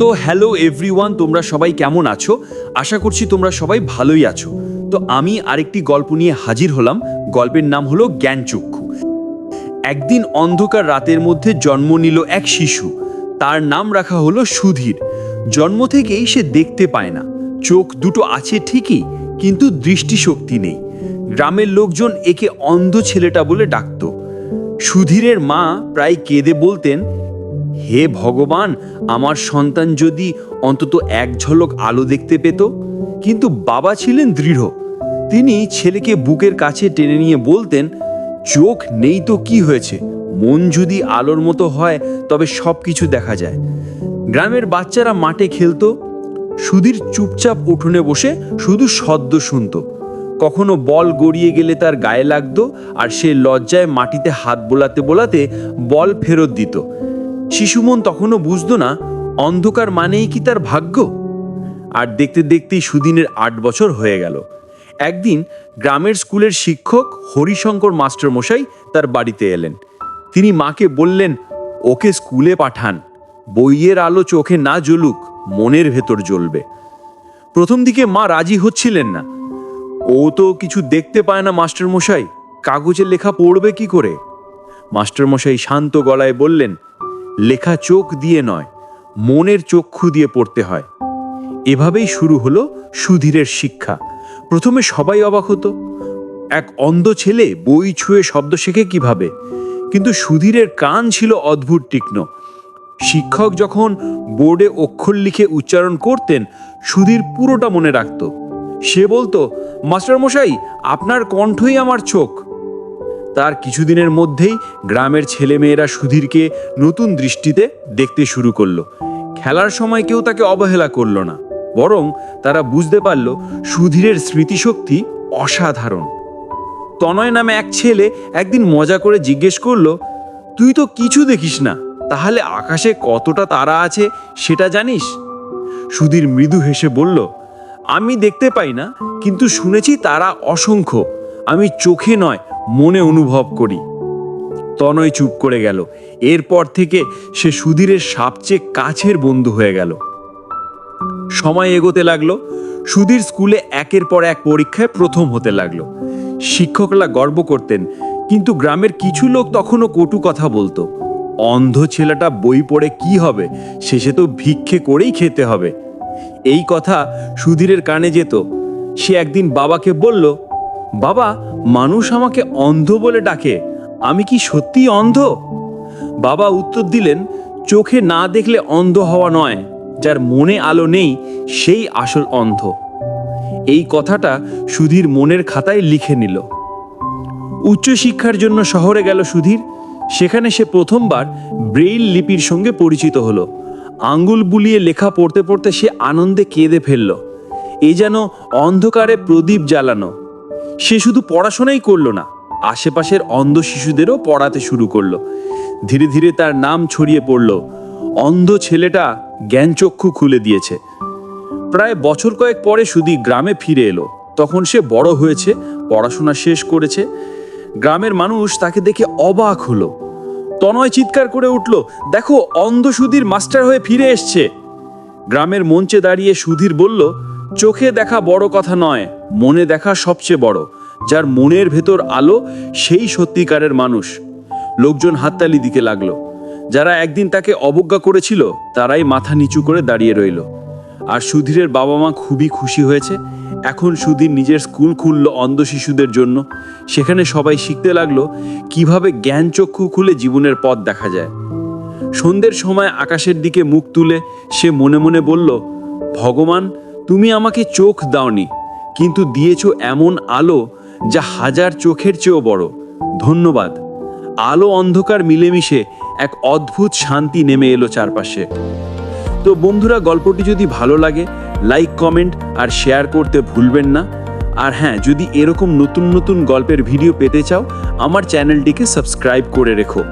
তো hello everyone তোমরা সবাই কেমন আছো? আশা করছি তোমরা সবাই ভালোই আছো। তো আমি আরেকটি গল্প নিয়ে হাজির হলাম, গল্পের নাম হলো জ্ঞানচক্ষু। একদিন অন্ধকার রাতের মধ্যে জন্ম নিল এক শিশু। তার নাম রাখা হলো সুধীর। জন্ম থেকেই সে দেখতে পায় না। চোখ দুটো আছে ঠিকই, কিন্তু দৃষ্টিশক্তি নেই। গ্রামের লোকজন একে অন্ধ ছেলেটা বলে ডাকত। সুধীরের মা প্রায় কেঁদে বলতেন হে ভগবান, আমার সন্তান যদি অন্তত এক ঝলক আলো দেখতে পেত? কিন্তু বাবা ছিলেন দৃঢ়। তিনি ছেলেকে বুকের কাছে টেনে নিয়ে বলতেন, চোখ নেই তো কি হয়েছে? মন যদি আলোর মতো হয়, তবে সব কিছু দেখা যায়। গ্রামের বাচ্চারা মাঠে খেলতো। সুধীর চুপচাপ উঠোনে বসে শুধু সদ্য শুনত। কখনো বল গড়িয়ে গেলে তার গায়ে লাগতো, আর সে লজ্জায় মাটিতে হাত বোলাতে বোলাতে বল ফেরত দিত। শিশুমন তখনও বুঝতো না, অন্ধকার মানেই কি তার ভাগ্য? আর দেখতে দেখতেই সুদিনের আট বছর হয়ে গেল। একদিন গ্রামের স্কুলের শিক্ষক হরিশঙ্কর মাস্টার মশাই তার বাড়িতে এলেন। তিনি মাকে বললেন, ওকে স্কুলে পাঠান। বইয়ের আলো চোখে না জ্বলুক, মনের ভেতর জ্বলবে। প্রথম দিকে মা রাজি হচ্ছিলেন না। ও তো কিছু দেখতে পায় না মাস্টার মশাই কাগজে লেখা পড়বে কি করে? মাস্টার মশাই শান্ত গলায় বললেন লেখা চোখ দিয়ে নয়, মনের চক্ষু দিয়ে পড়তে হয়। এভাবেই শুরু হলো সুধীরের শিক্ষা। প্রথমে সবাই অবাক হতো। এক অন্ধ ছেলে বই ছুঁয়ে শব্দ শেখে কীভাবে? কিন্তু সুধীরের কান ছিল অদ্ভুত তীক্ষ্ণ। শিক্ষক যখন বোর্ডে অক্ষর লিখে উচ্চারণ করতেন, সুধীর পুরোটা মনে রাখত। সে বলতো মাস্টার মশাই আপনার কণ্ঠই আমার চোখ। তার কিছুদিনের মধ্যেই গ্রামের ছেলেমেয়েরা সুধীরকে নতুন দৃষ্টিতে দেখতে শুরু করল। খেলার সময় কেউ তাকে অবহেলা করল না, বরং তারা বুঝতে পারল সুধীরের স্মৃতিশক্তি অসাধারণ। তনয় নামে এক ছেলে একদিন মজা করে জিজ্ঞেস করল, তুই তো কিছু দেখিস না, তাহলে আকাশে কতটা তারা আছে সেটা জানিস? সুধীর মৃদু হেসে বলল, আমি দেখতে পাই না, কিন্তু শুনেছি তারা অসংখ্য, আমি চোখে নয় মনে অনুভব করি। তনয় চুপ করে গেল। এরপর থেকে সে সুধীরের সবচেয়ে কাছের বন্ধু হয়ে গেল। সময় এগোতে লাগল। সুধীর স্কুলে একের পর এক পরীক্ষায় প্রথম হতে লাগল। শিক্ষকরা গর্ব করতেন, কিন্তু গ্রামের কিছু লোক তখনও কটু কথা বলতো। অন্ধ ছেলেটা বই পড়ে কি হবে? শেষে তো ভিক্ষে করেই খেতে হবে। এই কথা সুধীরের কানে যেত। সে একদিন বাবাকে বলল বাবা, মানুষ আমাকে অন্ধ বলে ডাকে। আমি কি সত্যি অন্ধ? বাবা উত্তর দিলেন, চোখে না দেখলে অন্ধ হওয়া নয়। যার মনে আলো নেই, সেই আসল অন্ধ। এই কথাটা সুধীর মনের খাতায় লিখে নিল। উচ্চশিক্ষার জন্য শহরে গেল সুধীর। সেখানে সে প্রথমবার ব্রেইল লিপির সঙ্গে পরিচিত হলো। আঙ্গুল বুলিয়ে লেখা পড়তে পড়তে সে আনন্দে কেঁদে ফেলল। এ যেন অন্ধকারে প্রদীপ জ্বালানো। সে শুধু পড়াশোনাই করল না, আশেপাশের অন্ধ শিশুদেরও পড়াতে শুরু করল। ধীরে ধীরে তার নাম ছড়িয়ে পড়ল, অন্ধ ছেলেটা জ্ঞানচক্ষু খুলে দিয়েছে। প্রায় বছর কয়েক পরে সুদি গ্রামে ফিরে এলো। তখন সে বড় হয়েছে, পড়াশোনা শেষ করেছে। গ্রামের মানুষ তাকে দেখে অবাক হলো। তনয় চিৎকার করে উঠল, দেখো, অন্ধ সুধীর মাস্টার হয়ে ফিরে এসছে। গ্রামের মঞ্চে দাঁড়িয়ে সুধীর বলল চোখে দেখা বড় কথা নয়, মনে দেখা সবচেয়ে বড়, যার মনের ভেতর আলো সেই সত্যিকারের মানুষ। লোকজন হাততালি দিকে লাগল। যারা একদিন তাকে অবজ্ঞা করেছিল, তারাই মাথা নিচু করে দাঁড়িয়ে রইল। আর সুধীরের বাবা মা খুবই খুশি হয়েছে। এখন সুধীর নিজের স্কুল খুলল অন্ধ শিশুদের জন্য। সেখানে সবাই শিখতে লাগল কীভাবে জ্ঞান চক্ষু খুলে জীবনের পথ দেখা যায়। সন্ধ্যের সময় আকাশের দিকে মুখ তুলে সে মনে মনে বলল, ভগবান তুমি আমাকে চোখ দাওনি, কিন্তু দিয়েছ এমন আলো যা হাজার চোখের চেয়েও বড়। ধন্যবাদ। আলো অন্ধকার মিলেমিশে এক অদ্ভুত শান্তি নেমে এলো চারপাশে। তো বন্ধুরা, গল্পটি যদি ভালো লাগে, লাইক, কমেন্ট আর শেয়ার করতে ভুলবেন না। আর হ্যাঁ যদি এরকম নতুন নতুন গল্পের ভিডিও পেতে চাও, আমার চ্যানেলটিকে সাবস্ক্রাইব করে রেখো।